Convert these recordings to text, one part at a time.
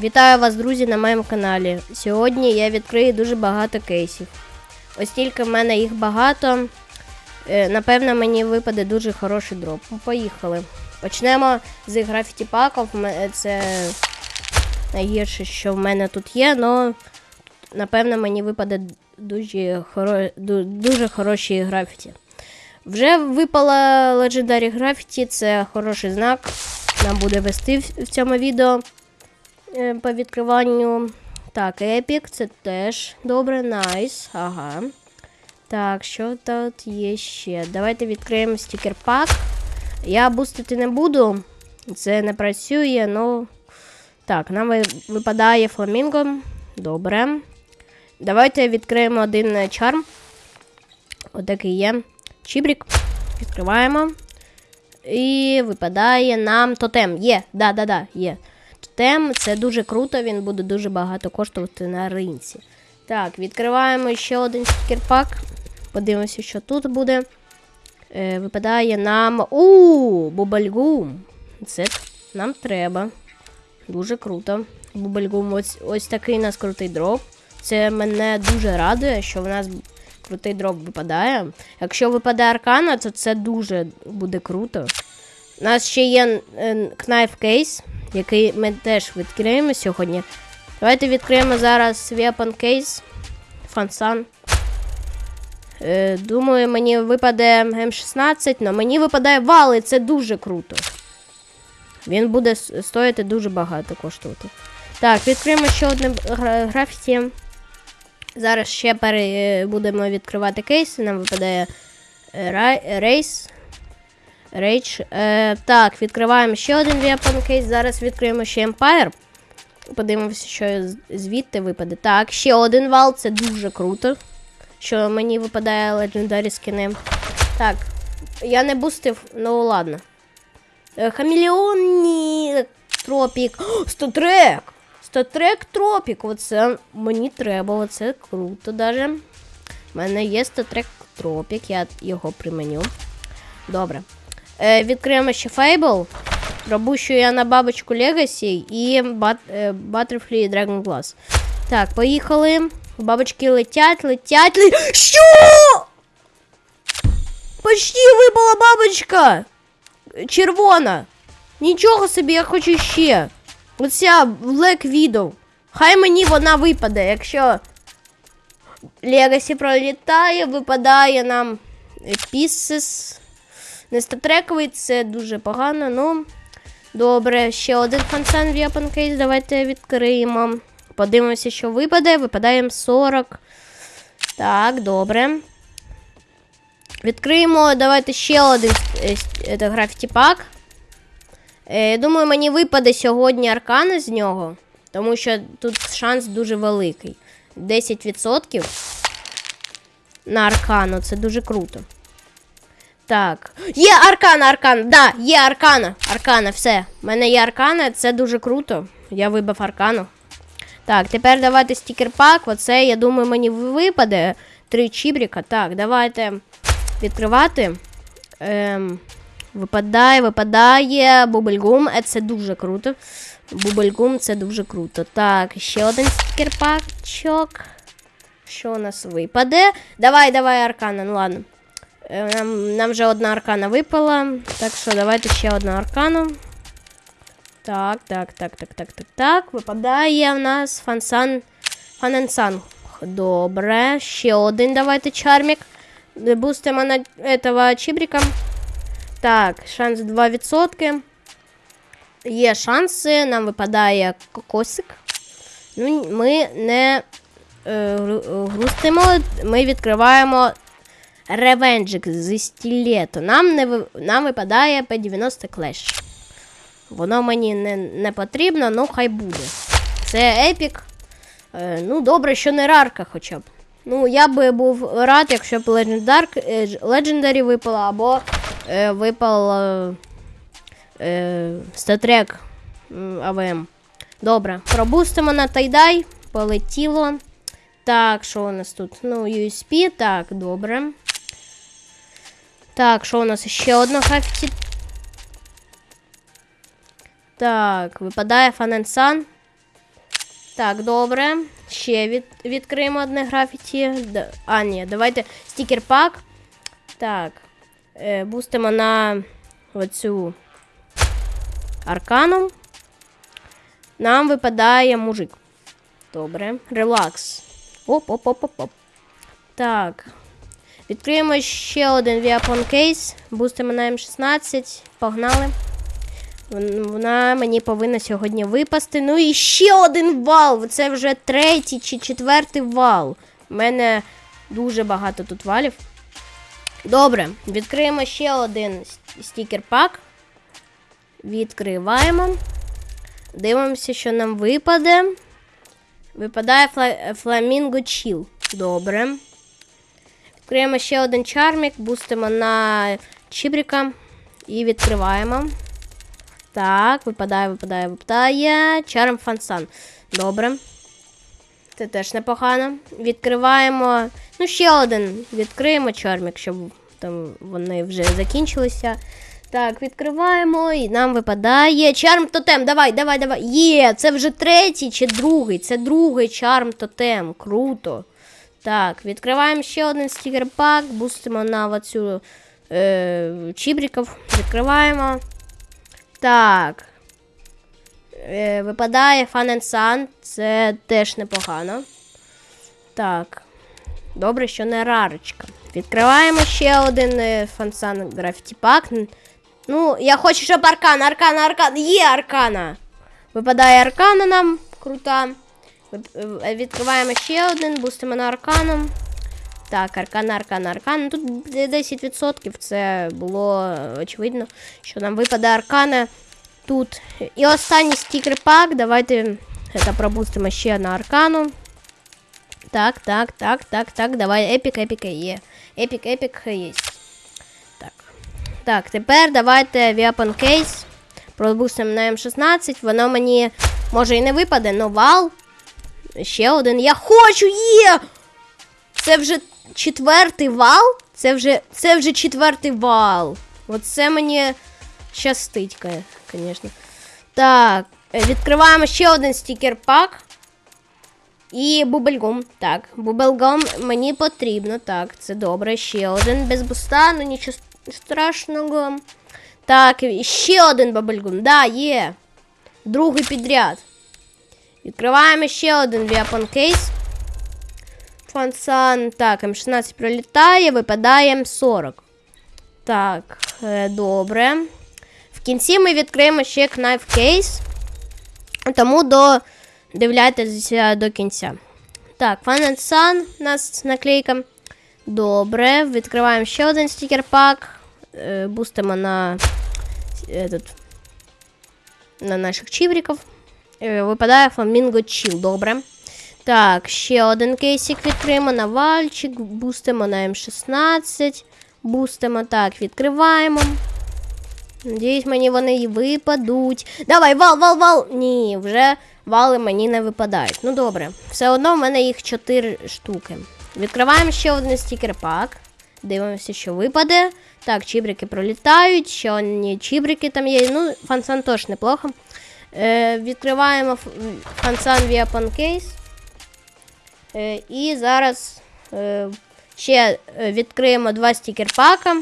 Вітаю вас, друзі, на моєму каналі. Сьогодні я відкрию дуже багато кейсів. Ось тільки в мене їх багато. е, Напевно, мені випаде дуже хороший дроп. Ну, Поїхали. Почнемо з графіті паків. Це найгірше, що в мене тут є, але напевно мені випаде дуже, хоро... дуже хороші графіті. Вже випала Legendary Graffiti, це хороший знак. Нам буде вести в цьому відео е, по відкриванню. Так, Epic, це теж добре, найс. Ага. Так, що тут є ще? Давайте відкриємо стікер пак. Я бустити не буду. Це не працює, ну. Так, нам випадає фламінго. Добре. Давайте відкриємо один е, чарм. Отакий є. Чібрік. Відкриваємо. І випадає нам тотем. Є, да-да-да, є. Тотем це дуже круто, він буде дуже багато коштувати на ринці. Так, відкриваємо ще один стікерпак. Подивимося, що тут буде. Е, випадає нам. У, бубальгум. Це нам треба. Дуже круто. Бубальгум, ось, ось такий у нас крутий дроп. Це мене дуже радує, що в нас крутий дроп випадає. Якщо випадає аркана, то це дуже буде круто. У нас ще є е, Knife Case, який ми теж відкриємо сьогодні. Давайте відкриємо зараз Weapon Case. Фансан. Е, думаю, мені випаде М16, але мені випадає вал, і це дуже круто. Він буде стоїти дуже багато коштувати. Так, відкриємо ще одне графіті. Зараз ще пере, е, будемо відкривати кейси. Нам випадає е, рейс. Рейдж. Е, так, відкриваємо ще один weapon кейс. Зараз відкриємо ще Empire. Подивимося, що звідти випаде. Так, ще один вал, це дуже круто. Що мені випадає Legendary скини. Так, я не бустив, ну ладно. Е, Хамелеон, ні, тропік. О, Стотрек! Стотрек тропік. Оце мені треба, оце круто даже. У мене є стотрек тропік, я його применю. Добре. Е, відкриємо ще Fable. Робущу я на бабочку Legacy і бат, е, Butterfly Dragon Glass. Так, поїхали. Бабочки летять, летять, летять. Що? Почти випала бабочка! Червона. Нічого собі, я хочу ще. Оця Black Widow. Хай мені вона випаде, якщо Legacy пролітає, випадає нам Pieces. Не статрековий, це дуже погано, ну. Добре, ще один фансан Weapon Case. Давайте відкриємо. Подивимося, що випаде. Випадає 40. Так, добре. Відкриємо, давайте ще один е, е, графіті пак. Е, я думаю, мені випаде сьогодні аркана з нього, тому що тут шанс дуже великий. 10% на аркану, це дуже круто. Так. Є аркана, аркана. Да, є аркана. Аркана, все. У мене є аркана, це дуже круто. Я вибив аркану. Так, тепер давайте стікер-пак. Оце, я думаю, мені випаде. Три чібріка. Так, давайте відкривати. Ем, випадає, випадає. Бубльгум. Е, Це дуже круто. Бубльгум це дуже круто. Так, ще один стікер-пачок. Що у нас випаде? Давай, давай, аркана, ну ладно. Е, Нам, нам вже одна аркана випала. Так що давайте ще одну аркану. Так, так, так, так, так, так, так. Випадає в нас фансан. Фаненсан. Добре. Ще один давайте чармік. Е, Бустимо на этого чібріка. Так, шанс 2%. Є шанси. Нам випадає кокосик. Ну, ми не е, грустимо, ми відкриваємо ревенджик зі стілету. Нам, не, нам випадає P90 Clash. Воно мені не, не потрібно, ну хай буде. Це епік. Е, ну, добре, що не рарка хоча б. Ну, я би був рад, якщо б Legendar, е, випало, або е, випав е, статрек АВМ. Добре, пробустимо на тайдай. Полетіло. Так, що у нас тут? Ну, USP, так, добре. Так, що у нас ще одна графіті? Так, випадає Фаненсан. Так, добре. Ще від, відкриємо одне графіті. А, ні, давайте стікер пак. Так. Е, бустимо на оцю аркану. Нам випадає мужик. Добре. Релакс. Оп-оп-оп-оп-оп. Так. Відкриємо ще один Weapon Case. Бустимо на М16. Погнали. Вона мені повинна сьогодні випасти. Ну і ще один вал. Це вже третій чи четвертий вал. У мене дуже багато тут валів. Добре, відкриємо ще один стікер пак. Відкриваємо. Дивимося, що нам випаде. Випадає фла... фламінго чіл. Добре. Відкриємо ще один чармік, бустимо на чібріка і відкриваємо. Так, випадає, випадає, випадає. Чарм фансан. Добре. Це теж непогано. Відкриваємо. Ну, ще один. Відкриємо чармік, щоб там вони вже закінчилися. Так, відкриваємо, і нам випадає. Чарм тотем. Давай, давай, давай. Є, це вже третій чи другий. Це другий чарм тотем. Круто. Так, відкриваємо ще один стікер пак, бустимо на оцю е, чібріків. Відкриваємо. Так. Е, випадає Fun and Sun. Це теж непогано. Так. Добре, що не рарочка. Відкриваємо ще один е, Sun Graffiti Pack. Ну, я хочу, щоб аркана, аркана, аркана. Є аркана. Випадає аркана нам. Крута. Е, Відкриваємо ще один, бустимо на арканом. Так, аркан, аркан, аркан. Тут 10% це було е, очевидно, що нам випаде аркана тут. І останній стікер пак. Давайте це пробустимо ще на аркану. Так, так, так, так, так. Давай. Епік, епік є. Епік, епік є. Так. Так, тепер давайте Weapon Case. Пробустимо на М16. Воно мені може і не випаде, но вал. Ще один. Я хочу! Є! Це вже четвертий вал. Це вже, це вже четвертий вал. Оце мені щастить, звісно. Так, е, відкриваємо ще один стікер пак. І бубельгум. Так, бубельгум мені потрібно. Так, це добре. Ще один без буста, ну нічого страшного. Так, ще один бубельгум. Да, є. Другий підряд. Відкриваємо ще один Case. Фансан. Так, М16 пролітає, випадає М40. Так, е, добре. В кінці ми відкриємо ще Knife Case. Тому додивляйтеся до кінця. Так, Sun у нас наклейка. Добре. Відкриваємо ще один стікер пак. Е, бустимо на, этот, на наших чівриків. Е, Випадає Flamingo Chill. Добре. Так, ще один кейсик відкриємо на вальчик, бустимо на М16. Бустимо так, відкриваємо. Надіюсь, мені вони і випадуть. Давай, вал, вал, вал! Ні, вже вали мені не випадають. Ну добре. Все одно в мене їх 4 штуки. Відкриваємо ще один стікер пак. Дивимося, що випаде. Так, чібрики пролітають, ще чібрики там є. Ну, фансан теж неплохо. Е, відкриваємо фансан Weapon Case. Е, і зараз е, ще е, відкриємо два стікер пака.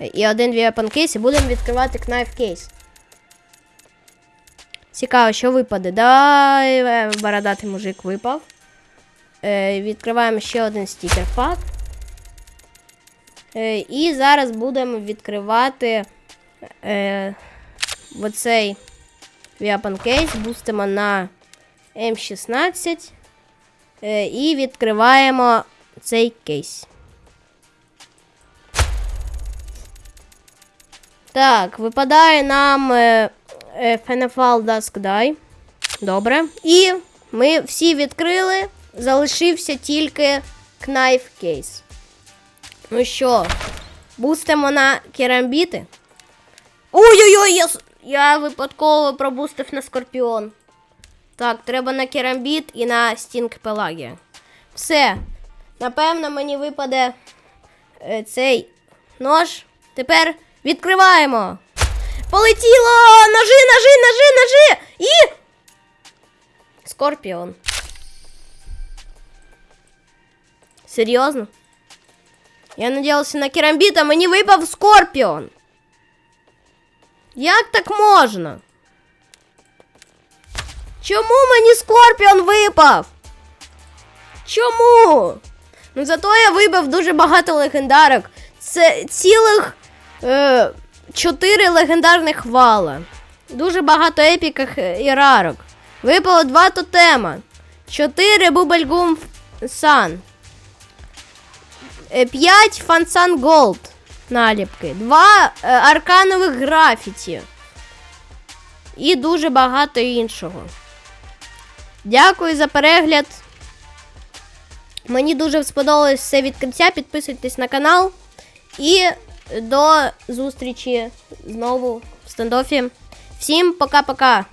Е, І один Weapon Case, і будемо відкривати Knife Case. Цікаво, що випаде. Дай е, бородатий мужик випав. Е, відкриваємо ще один стікер пак. Е, і зараз будемо відкривати е, оцей Case. Бустимо на М16. Е, і відкриваємо цей кейс. Так, випадає нам е, Dusk Die. Добре. І ми всі відкрили. Залишився тільки Knife Case. Ну що, бустимо на керамбіти. Ой-ой-ой, я, я випадково пробустив на скорпіон. Так, треба на керамбіт і на стінг Пелагія. Все. Напевно, мені випаде е, цей нож. Тепер відкриваємо. Полетіло! Ножи, ножи, ножи, ножи! І. Скорпіон. Серйозно? Я надіялася на керамбіт, а мені випав Скорпіон. Як так можна? Чому мені Скорпіон випав? Чому? Ну зато я вибив дуже багато легендарок. Це цілих е, чотири легендарних вала. Дуже багато епіках і рарок. Випало два тотема. Чотири Бубельгум Сан. Е, П'ять Фансан Голд наліпки. Два е, арканових графіті. І дуже багато іншого. Дякую за перегляд. Мені дуже сподобалось це відкриття. Підписуйтесь на канал. І до зустрічі знову в стендофі. Всім пока-пока.